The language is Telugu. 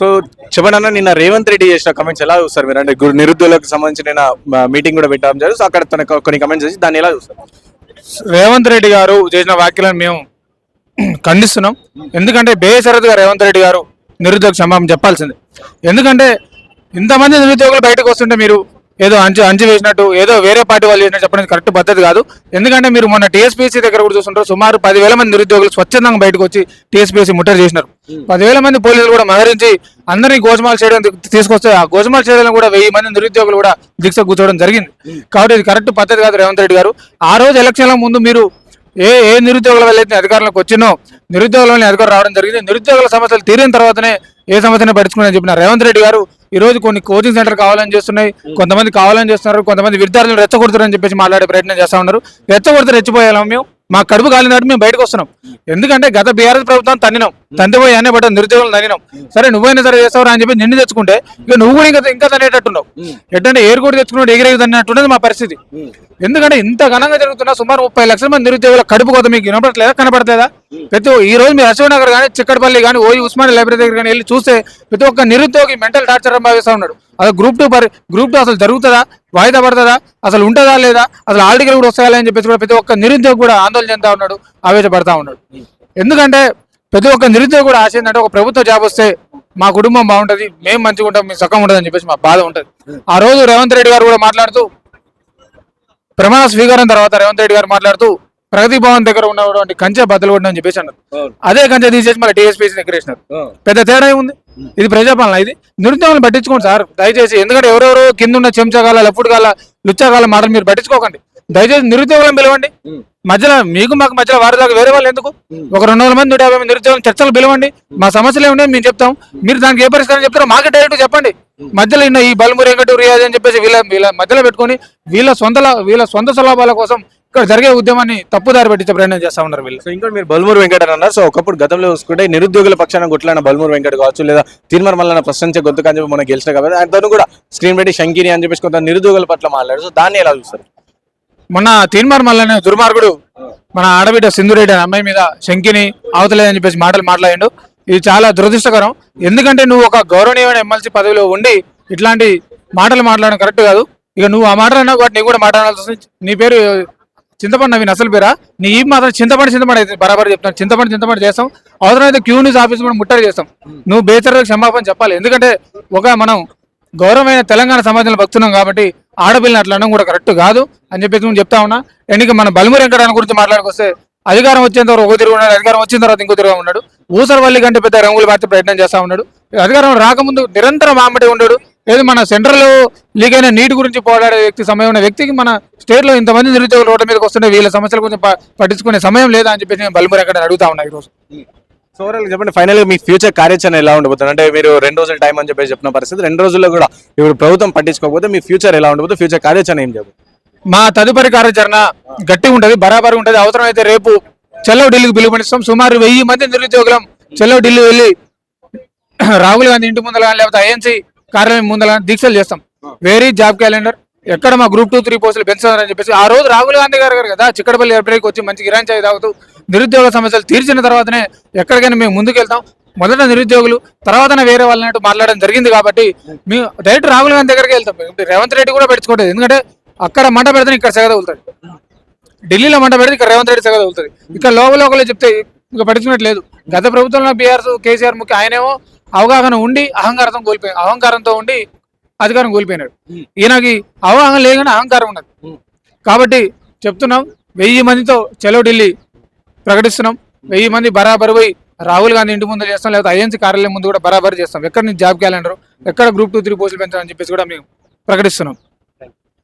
సో చెప్పండి నిన్న రేవంత్ రెడ్డి చేసిన కమెంట్స్ ఎలా చూస్తారు మీరు? అంటే నిరుద్యోగులకు సంబంధించి నేను మీటింగ్ కూడా పెట్టడం జరిగింది. సో అక్కడ తన కొన్ని కమెంట్స్ చేసి దాన్ని ఎలా చూస్తారు? రేవంత్ రెడ్డి గారు చేసిన వ్యాఖ్యలను మేము ఖండిస్తున్నాం. ఎందుకంటే బేసరతుగా రేవంత్ రెడ్డి గారు నిరుద్యోగ క్షమాపణ చెప్పాల్సింది. ఎందుకంటే ఇంతమంది నిరుద్యోగులు బయటకు వస్తుంటే మీరు ఏదో అంచు అంచు వేసినట్టు ఏదో వేరే పార్టీ వాళ్ళు చేసినట్టు చెప్పడం కరెక్ట్ పద్ధతి కాదు. ఎందుకంటే మీరు మొన్న టీఎస్పీసీ దగ్గర కూడా చూస్తుంటారు సుమారు పదివేల మంది నిరుద్యోగులు స్వచ్ఛందంగా బయటకు వచ్చి టీఎస్పీసీ ముట్టడి చేసినారు. పదివేల మంది పోలీసులు కూడా మదరించి అందరినీ గోజమాల చేయడం తీసుకొస్తే ఆ గోజమాల చేయడం కూడా వెయ్యి మంది నిరుద్యోగులు కూడా దీక్ష కూర్చోవడం జరిగింది. కాబట్టి ఇది కరెక్ట్ పద్ధతి కాదు రేవంత్ రెడ్డి గారు. ఆ రోజు ఎలక్షన్ల ముందు మీరు ఏ ఏ నిరుద్యోగుల వల్ల అయితే అధికారంలోకి వచ్చినో నిరుద్యోగుల వల్ల అధికారం రావడం జరిగింది. నిరుద్యోగుల సమస్యలు తీరిన తర్వాతనే ఏ సమస్యను పట్టించుకుని చెప్పిన రేవంత్ రెడ్డి గారు ఈ రోజు కొన్ని కోచింగ్ సెంటర్ కావాలని చేస్తున్నాయి కొంతమంది కావాలని చేస్తున్నారు కొంతమంది విద్యార్థులు రెచ్చగొడుతారని చెప్పేసి మాట్లాడే ప్రయత్నం చేస్తా ఉన్నారు. రెచ్చగొడితే రెచ్చిపోయాం మేము మా కడుపు కాలిన నాటి మేము బయటకు వస్తున్నాం. ఎందుకంటే గత బీఆర్ఎస్ ప్రభుత్వం తన్నినాం. తంతిపోయి అనే పడ్డ నిరుద్యోగులు తన్నినాం. సరే నువ్వైనా సరే చేస్తావురా అని చెప్పి నిన్ను తెచ్చుకుంటే ఇక నువ్వు కూడా ఇంకా ఇంకా తనేటట్టున్నావు ఎట్టంటే ఏరు కూడా తెచ్చుకున్నాడు ఎగిరేగి తన్నట్టున్నది మా పరిస్థితి. ఎందుకంటే ఇంత ఘనంగా జరుగుతున్న సుమారు ముప్పై లక్షల మంది నిరుద్యోగుల కడుపు కొత్త మీకు వినపడట్లేదా కనపడట్లేదా? ప్రతి ఈ రోజు మీరు అశోక్ నగర్ కానీ చిక్కడపల్లి కానీ ఓయి ఉస్మానియా లైబ్రరీ దగ్గర కానీ వెళ్ళి చూస్తే ప్రతి ఒక్క నిరుద్యోగి మెంటల్ టార్చర్ అనుభవిస్తూ ఉన్నాడు. అసలు గ్రూప్ టూ పరి గ్రూప్ టూ అసలు జరుగుతుందా? వాయిదా పడుతుందా? అసలు ఉంటుందా లేదా? అసలు ఆర్టికల్ కూడా వస్తాయా అని చెప్పేసి కూడా ప్రతి ఒక్క నిరుద్యోగి కూడా ఆందోళన చెందుతా ఉన్నాడు ఆవేశపడతా ఉన్నాడు. ఎందుకంటే ప్రతి ఒక్క నిరుద్యోగి కూడా ఆశ ఏంటంటే ఒక ప్రభుత్వ జాబ్ వస్తే మా కుటుంబం బాగుంటది మేము మంచిగా ఉంటాం మేము సగం ఉంటుంది అని చెప్పేసి మా బాధ ఉంటుంది. ఆ రోజు రేవంత్ రెడ్డి గారు కూడా మాట్లాడుతూ ప్రమాణ స్వీకారం తర్వాత రేవంత్ రెడ్డి గారు మాట్లాడుతూ ప్రగతి భవన్ దగ్గర ఉన్నటువంటి కంచె బద్దలు కొట్టని చెప్పేసి అన్నారు. అదే కంచె తీసేసి మళ్ళీ టీఎస్పీసీ దగ్గర వేసినారు పెద్ద తేడా ఏముంది? ఇది ప్రజాపాలన. ఇది నిరుద్యోగులను పట్టించుకోండి సార్. దయచేసి ఎందుకంటే ఎవరెవరో కింద ఉన్న చెంచగాల లెఫ్ట్ గాల లుచ్చాగాల మాటలు మీరు పట్టించుకోకండి. దయచేసి నిరుద్యోగులను పిలవండి. మధ్యలో మీకు మాకు మధ్యలో వారి దాకా వేరే వాళ్ళు ఎందుకు? ఒక రెండు వందల మంది నూట యాభై మంది నిరుద్యోగులు చర్చలు పిలవండి. మా సమస్యలు ఏమున్నాయి మేము చెప్తాం. మీరు దానికి ఏ పరిష్కారం చెప్తారో మాకే డైరెక్ట్ చెప్పండి. మధ్యలో ఈ బల్మురి రియాజ్ అని చెప్పేసి వీళ్ళ వీళ్ళ మధ్యలో పెట్టుకొని వీళ్ళ సొంత వీళ్ళ సొంత స్వలాభాల కోసం ఇక్కడ జరిగే ఉద్యమాన్ని తప్పుదారి పట్టించే ప్రయత్నం చేస్తా ఉన్నారు వీళ్ళు. సో ఇంకోటి మీరు బల్మూరు వెంకట అని అన్నారు. సో ఒకప్పుడు గతంలో చూసుకుంటే నిరుద్యోగుల పక్షాన కొట్లాడిన బల్మూరు వెంకట కావచ్చు లేదా తీర్మార్ మల్లన్న ప్రశ్నించే గొంతు అని చెప్పి మనం గెలిచిన కాబట్టి అతను కూడా స్క్రీన్ పెట్టి శంకిని అని చెప్పేసి కొంత నిరుద్యోగుల పట్ల మాట్లాడారు. సో దాన్ని ఎలా చూస్తారు? మొన్న తీన్మార్ మల్లనే దుర్మార్గుడు మన ఆడబిడ్డ సింధురెడ్డి అనే అమ్మాయి మీద శంకిని అవతలేదని చెప్పేసి మాటలు మాట్లాడిండు. ఇది చాలా దురదృష్టకరం. ఎందుకంటే నువ్వు ఒక గౌరవనీయమైన ఎమ్మెల్సీ పదవిలో ఉండి ఇట్లాంటి మాటలు మాట్లాడడం కరెక్ట్ కాదు. ఇక నువ్వు ఆ మాటలు అన్నావు కాబట్టి నీకు కూడా మాట్లాడాల్సి నీ పేరు చింతపండు నవీన్ అసలు పేరా? నీ ఈ మాత్రం చింతపండు చింతపండు అయితే బరాబర్ చెప్తాను చింతపండు చింతపండు చేస్తాం. అవసరమైతే క్యూ న్యూస్ ఆఫీస్ కూడా ముట్టడి చేస్తాం. నువ్వు బేతరకు క్షమాపణ చెప్పాలి. ఎందుకంటే ఒక మనం గౌరవమైన తెలంగాణ సమాజంలో భక్తున్నాం కాబట్టి ఆడపిల్లని అట్లా కూడా కరెక్ట్ కాదు అని చెప్పేసి నేను చెప్తా ఉన్నా. ఎన్నిక మన బలిమురు వెంకటాన్ని గురించి మాట్లాడుకొస్తే అధికారం వచ్చేంత వరకు ఒక తిరుగు ఉన్నాడు. అధికారం వచ్చిన తర్వాత ఇంకో తిరుగు ఉన్నాడు. ఊసరవల్లి కంటే పెద్ద రంగులు మార్చే ప్రయత్నం చేస్తా ఉన్నాడు. అధికారం రాకముందు నిరంతరం ఆమెటే ఉన్నాడు లేదు మన సెంట్రల్ లీగ్ అయిన నీటి గురించి పోరాడే వ్యక్తి సమయం ఉన్న వ్యక్తికి మన స్టేట్లో ఇంతమంది నిరుద్యోగులు రోడ్డు మీదకి వస్తుంటే వీళ్ళ సమస్యల గురించి పట్టించుకునే సమయం లేదా అని చెప్పేసి నేను బలిమురు వెంకట అడుగుతా ఉన్నా ఈ రోజు సో ఓవరాల్ చెప్పండి ఫైనల్గా మీ ఫ్యూచర్ కార్యాచరణ ఎలా ఉండబోతుంది? అంటే మీరు రెండు రోజుల టైం అని చెప్పేసి చెప్పిన పరిస్థితి రెండు రోజుల్లో కూడా ఇప్పుడు ప్రభుత్వం పట్టించుకోకపోతే మీ ఫ్యూచర్ ఎలా ఉండబోతుంది? ఫ్యూచర్ కార్యాచరణ ఏం చెప్పు మా తదుపరి కార్యాచరణ గట్టిగా ఉంటది బరాబర్ ఉంటది. అవసరమైతే రేపు చెల్లో ఢిల్లీకి పిలుపునిస్తాం సుమారు వెయ్యి మంది నిరుద్యోగులం చెల్లో ఢిల్లీ వెళ్ళి రాహుల్ గాంధీ ఇంటి ముందర కానీ లేకపోతే ఐఎన్సీ కార్యాలయం ముందర దీక్షలు చేస్తాం. వేరీ జాబ్ క్యాలెండర్ ఎక్కడ మా గ్రూప్ టూ త్రీ పోస్టులు పెంచుతారని చెప్పేసి ఆ రోజు రాహుల్ గాంధీ గారు గారు కదా చిక్కడపల్లి ఎయిర్పోర్ట్కి వచ్చి మంచి గిరాన్ చాయ్ తాగుతూ నిరుద్యోగ సమస్యలు తీర్చిన తర్వాతనే ఎక్కడికైనా మేము ముందుకు వెళ్తాం మొదట నిరుద్యోగులు తర్వాతనే వేరే వాళ్ళనట్టు మాట్లాడడం జరిగింది కాబట్టి మేము డైరెక్ట్ రాహుల్ గాంధీ దగ్గరికి వెళ్తాం. ఇప్పుడు రేవంత్ రెడ్డి కూడా పెట్టుకోవట్లేదు ఎందుకంటే అక్కడ మంట పెడితే ఇక్కడ సెగ తగులుతుంది. ఢిల్లీలో మంట పెడితే ఇక్కడ రేవంత్ రెడ్డి సెగ తగులుతుంది. ఇక్కడ లోకల్ లోకల్ చెప్తే ఇంకా పట్టించుకున్నట్లేదు గత ప్రభుత్వంలో బీఆర్ కేసీఆర్ ముఖ్య ఆయనేమో అవగాహన ఉండి అహంకారంతో కోల్పోయి అహంకారంతో ఉండి అధికారం కోల్పోయినాడు. ఈయనకి అవగాహన లేకుండా అహంకారం ఉన్నది. కాబట్టి చెప్తున్నాం వెయ్యి మందితో చలో ఢిల్లీ ప్రకటిస్తున్నాం. వెయ్యి మంది బరాబర్ పోయి రాహుల్ గాంధీ ఇంటి ముందు చేస్తాం లేకపోతే ఐఎన్సీ కార్యాలయం ముందు కూడా బరాబర్ చేస్తాం. ఎక్కడ నుంచి జాబ్ క్యాలెండర్ ఎక్కడ గ్రూప్ టూ త్రీ పోస్టులు పెంచాలని చెప్పేసి కూడా మేము ప్రకటిస్తున్నాం.